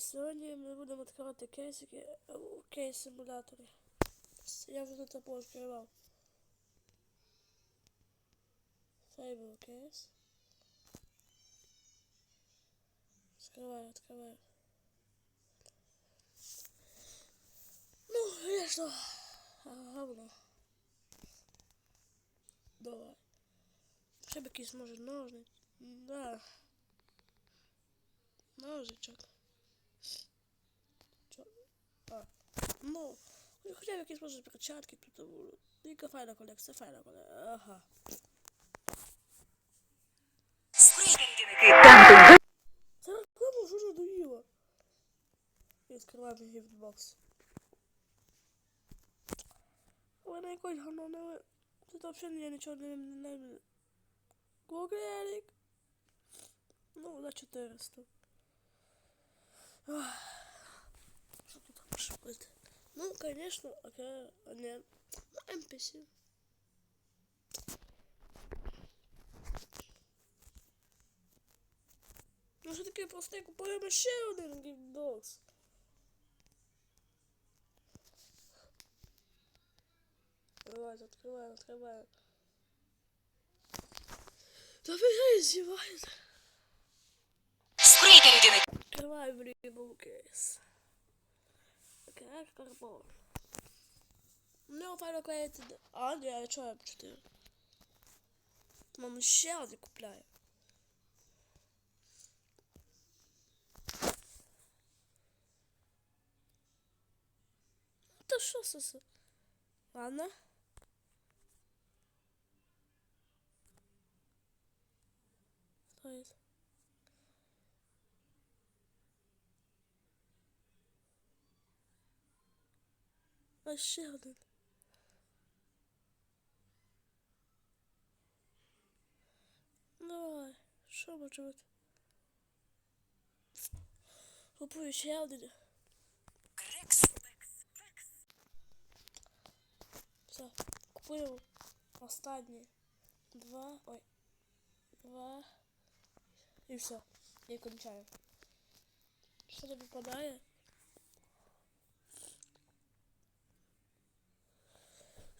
Сьогодні ми будемо відкривати кейсики у кейс-симуляторі. Я вже тут пооткривав. Цей був кейс. Відкриваю, відкриваю. Ну, звісно, говно. Давай. Ще б якийсь може ножниць. Да. Ножичок. Чо? А. Ну, хоча б якісь може перчатки тут будуть. Яка файна колекція, файна колекція. Ага. Це реклама вже надоїла. Відкриваємо гіфтбокс. Але на якось говно не ви... Тут взагалі я нічого не... не... Кукерик. Ну, за 400. Ах. Быть? Ну, конечно, окей, а не, ну, NPC. Ну, таке просто я купуємо ще один геймбокс. Давай, открываем, открываем. Да вы издеваетесь. Открываем рыбу кейс. Окей, карбон. Ну, файно клеїти. А, ні, а чого я по 4? Мам, ще один купляю. Та що це? за- Ладно. Стоїть. А ще один. Давай, що може бути? Купую ще один. Все, купую останні два. Ой. Два. І все. І кончаю. Що тобі попадає?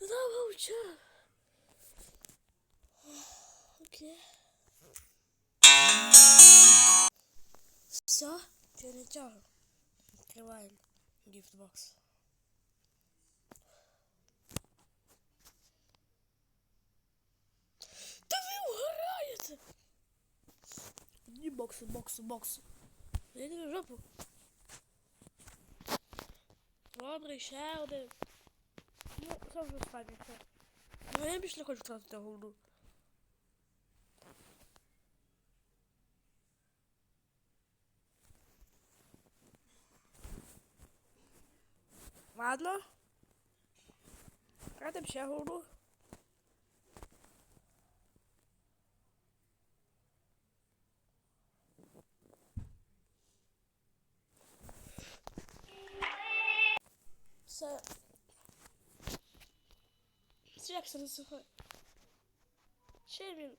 Замовча. Окей. Все, тягу. Открываем гифтбокс. Да вы угораете! Не боксы, боксы, боксы. Я не жопу. Добре, ще один. Ну, це вже останнє, все. Ну, я більше не хочу втратити головну. Ладно. Тратим ще головну. Все. Це як це називає? Ще він.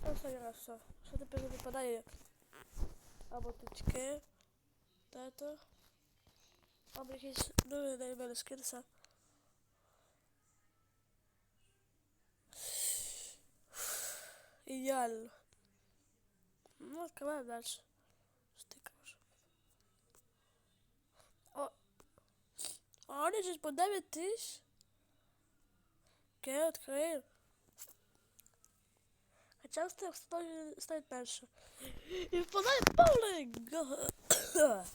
Все, останній раз, все. Що тепер не випадає? Або тички. Тето. Або якийсь новий на мене скинеться. Ідеально. Ну, відкриваємо далі. Що а вони ж по 9 тисяч. Окей, відкрию. Хоча стоїть, стоїть перше. І впадає повний га-